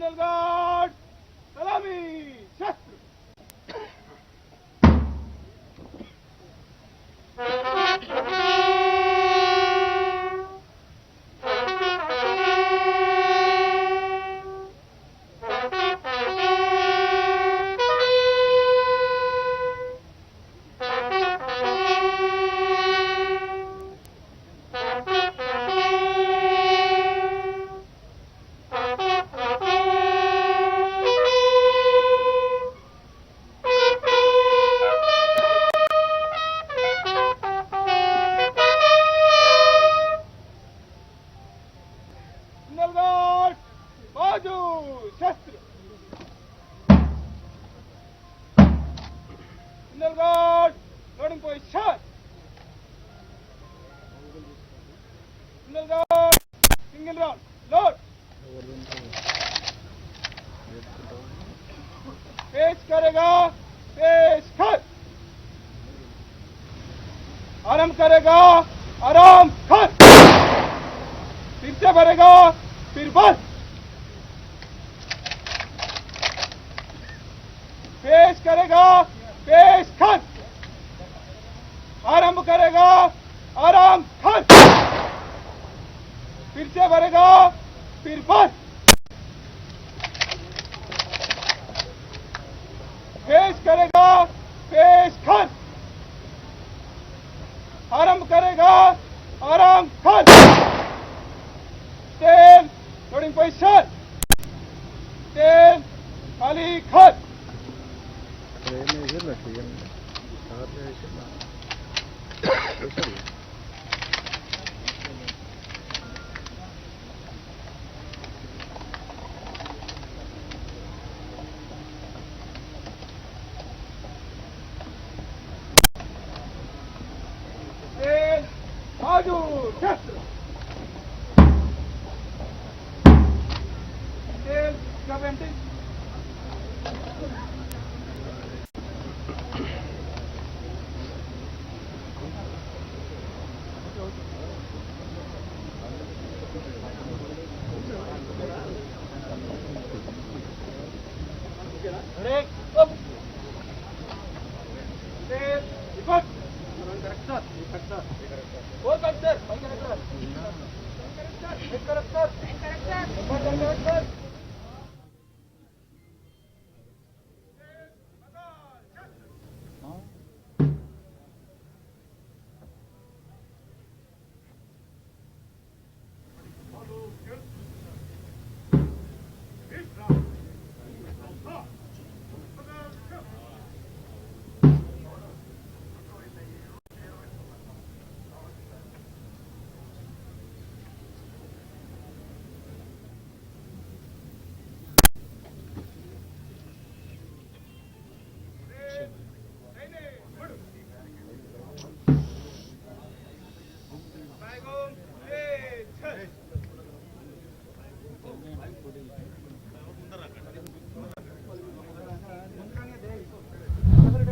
نشنال جارڈ करेगा आराम कर फिर से भरेगा, फिर बस। पेश करेगा, पेश खत आरंभ करेगा, आराम खत फिर से भरेगा, फिर बस। علی خط Thank you. Break. Up. Tear. Reverse. Corrector. Corrector. Four corrector. Five corrector. Eight corrector.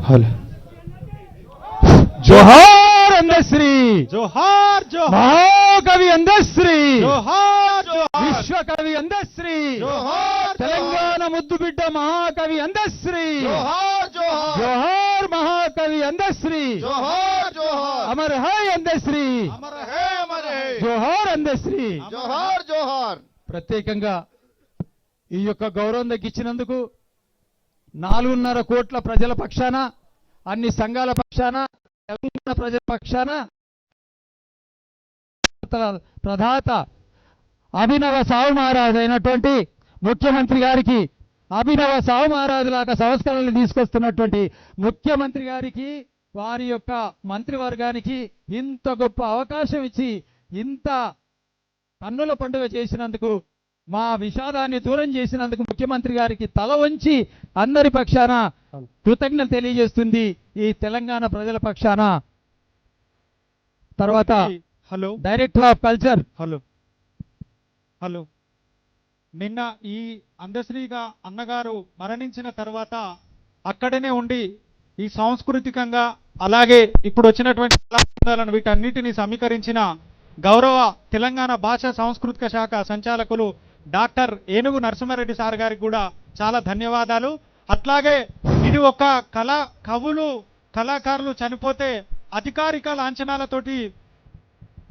Hello జోహార్ అందశ్రీ జోహార్ జోహార్. మహాకవి అందశ్రీ జోహార్ జోహార్. విశ్వకవి అందశ్రీ జోహార్ తెలంగాణ ముద్దుబిడ్డ మహాకవి అందశ్రీ జోహార్ జోహార్. జోహార్ మహాకవి అందశ్రీ జోహార్ జోహార్. అమర్ హై అందశ్రీ అమర హే అమర హే. జోహార్ అందశ్రీ జోహార్ జోహార్. ప్రత్యేకంగా ఈ యొక్క గౌరవం దక్కించినందుకు నాలుగున్నర కోట్ల ప్రజల పక్షాన అన్ని సంఘాల పక్షాన తెలంగాణ ప్రజల పక్షాన ప్రధాత అభినవ సావు మహారాజు అయినటువంటి ముఖ్యమంత్రి గారికి అభినవ సావు మహారాజు లాగా సంస్కరణలు తీసుకొస్తున్నటువంటి ముఖ్యమంత్రి గారికి వారి యొక్క మంత్రివర్గానికి ఇంత గొప్ప అవకాశం ఇచ్చి ఇంత కన్నుల పండుగ చేసినందుకు మా విషాదాన్ని దూరం చేసినందుకు ముఖ్యమంత్రి గారికి తల వంచి అందరి పక్షాన కృతజ్ఞత తెలియజేస్తుంది ఈ తెలంగాణ ప్రజల పక్షాన. తర్వాత hello. Director of culture. Hello. Hello. నిన్న ఈ అందశ్రీగా అన్నగారు మరణించిన తర్వాత అక్కడనే ఉండి ఈ సాంస్కృతికంగా అలాగే ఇప్పుడు వచ్చినటువంటి కళాబృందాలను వీటన్నిటిని సమీకరించిన గౌరవ తెలంగాణ భాషా సాంస్కృతిక శాఖ సంచాలకులు డాక్టర్ ఏనుగు నరసింహారెడ్డి సార్ గారికి కూడా చాలా ధన్యవాదాలు. అట్లాగే ఇది ఒక కళా కవులు కళాకారులు చనిపోతే అధికారిక లాంఛనాలతోటి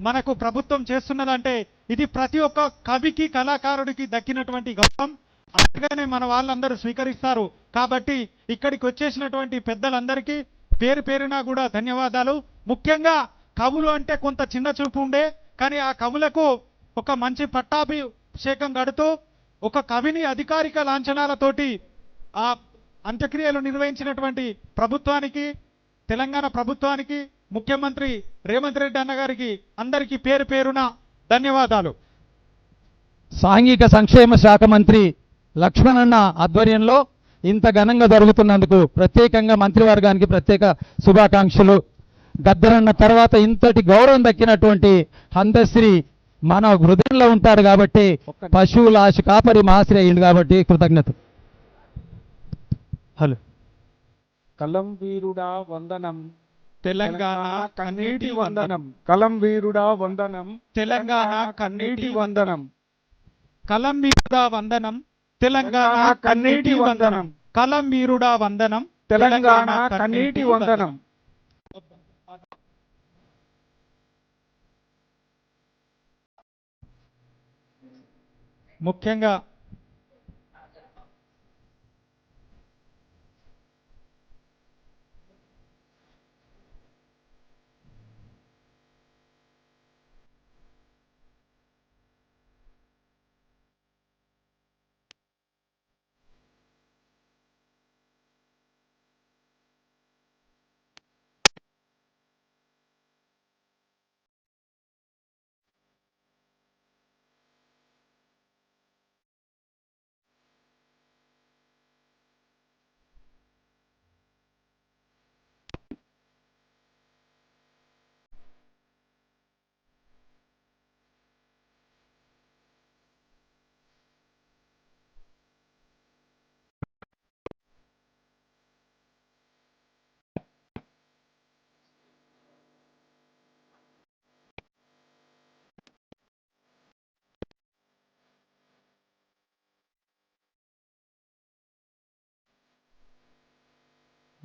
మనకు ప్రభుత్వం చేస్తున్నదంటే ఇది ప్రతి ఒక్క కవికి కళాకారుడికి దక్కినటువంటి గౌరవం. అందుకనే మన వాళ్ళందరూ స్వీకరిస్తారు. కాబట్టి ఇక్కడికి వచ్చేసినటువంటి పెద్దలందరికీ పేరు పేరున కూడా ధన్యవాదాలు. ముఖ్యంగా కవులు అంటే కొంత చిన్న చూపు ఉండే కానీ ఆ కవులకు ఒక మంచి పట్టాభి అభిషేకం గడుతూ ఒక కవిని అధికారిక లాంఛనాలతోటి ఆ అంత్యక్రియలు నిర్వహించినటువంటి ప్రభుత్వానికి తెలంగాణ ప్రభుత్వానికి ముఖ్యమంత్రి రేవంత్ రెడ్డి అన్నగారికి అందరికీ పేరు పేరున ధన్యవాదాలు. సాంఘిక సంక్షేమ శాఖ మంత్రి లక్ష్మణన్న ఆధ్వర్యంలో ఇంత ఘనంగా జరుగుతున్నందుకు ప్రత్యేకంగా మంత్రివర్గానికి ప్రత్యేక శుభాకాంక్షలు. గద్దరన్న తర్వాత ఇంతటి గౌరవం దక్కినటువంటి అందశ్రీ మన హృదయంలో ఉంటారు కాబట్టి పశువుల ఆశ కాపరి మాశ్రీ అయ్యింది కాబట్టి కృతజ్ఞత. హలో. కలం వీరుడా వందనం. తెలంగాణ కన్నీటి వందనం. కలం వీరుడా వందనం. తెలంగాణ కన్నీటి వందనం. వందనం కలం వీరుడా వందనం. తెలంగాణ కన్నీటి వందనం. కలం వీరుడా వందనం. తెలంగాణ కన్నీటి వందనం. ముఖ్యంగా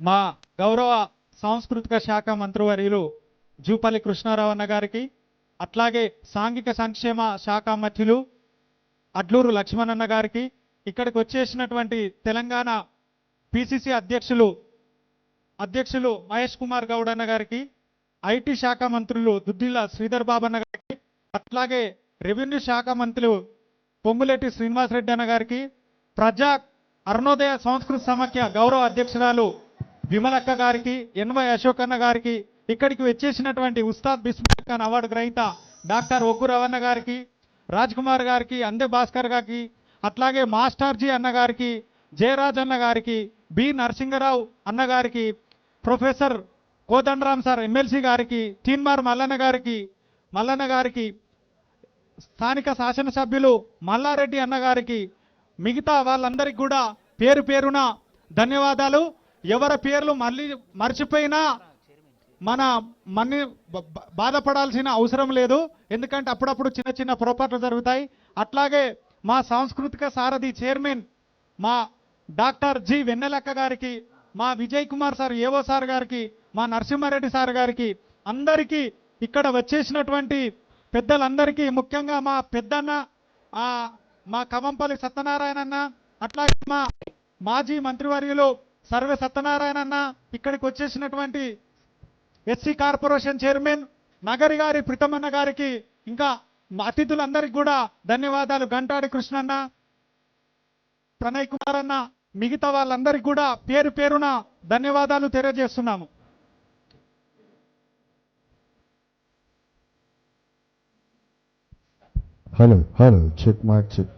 మా గౌరవ సాంస్కృతిక శాఖ మంత్రివర్యులు జూపల్లి కృష్ణారావు అన్న గారికి అట్లాగే సాంఘిక సంక్షేమ శాఖ మంత్రులు అడ్లూరు లక్ష్మణన్న గారికి ఇక్కడికి వచ్చేసినటువంటి తెలంగాణ పిసిసి అధ్యక్షులు అధ్యక్షులు మహేష్ కుమార్ గౌడ్ అన్న గారికి ఐటీ శాఖ మంత్రులు దుద్దిల్ల శ్రీధర్ బాబు అన్న గారికి అట్లాగే రెవెన్యూ శాఖ మంత్రులు పొంగులేటి శ్రీనివాసరెడ్డి అన్న గారికి ప్రజా అరుణోదయ సంస్కృత సమాఖ్య గౌరవ అధ్యక్షురాలు విమలక్క గారికి ఎన్వై అశోక్ అన్న గారికి ఇక్కడికి వచ్చేసినటువంటి ఉస్తాద్ బిస్మిల్ ఖాన్ అవార్డు గ్రహీత డాక్టర్ ఒగ్గు రవణ గారికి రాజ్ కుమార్ గారికి అందే భాస్కర్ గారికి అట్లాగే మాస్టర్జీ అన్న గారికి జయరాజ్ అన్న గారికి బి నరసింహరావు అన్నగారికి ప్రొఫెసర్ కోదండరామ్ సార్ ఎమ్మెల్సీ గారికి తీన్మార్ మల్లన్న గారికి మల్లన్న గారికి స్థానిక శాసనసభ్యులు మల్లారెడ్డి అన్నగారికి మిగతా వాళ్ళందరికీ కూడా పేరు పేరున ధన్యవాదాలు. ఎవరి పేర్లు మళ్ళీ మర్చిపోయినా మన మన్ని బాధపడాల్సిన అవసరం లేదు. ఎందుకంటే అప్పుడప్పుడు చిన్న చిన్న పొరపాట్లు జరుగుతాయి. అట్లాగే మా సాంస్కృతిక సారథి చైర్మన్ మా డాక్టర్ జి వెన్నెలక్క గారికి మా విజయ్ కుమార్ సార్ ఏవో సార్ గారికి మా నరసింహారెడ్డి సార్ గారికి అందరికీ ఇక్కడ వచ్చేసినటువంటి పెద్దలందరికీ ముఖ్యంగా మా పెద్దన్న మా కవంపల్లి సత్యనారాయణ అన్న అట్లాగే మా మాజీ మంత్రివర్యులు సర్వే సత్యనారాయణ అన్న ఇక్కడికి వచ్చేసినటువంటి ఎస్సీ కార్పొరేషన్ చైర్మన్ నగరి గారి ప్రితమన్న గారికి ఇంకా మా అతిథులందరికీ కూడా ధన్యవాదాలు. గంటాడి కృష్ణన్న ప్రణయ్ కుమార్ అన్న మిగతా వాళ్ళందరికీ కూడా పేరు పేరున ధన్యవాదాలు తెలియజేస్తున్నాము. Hello hello check mark check.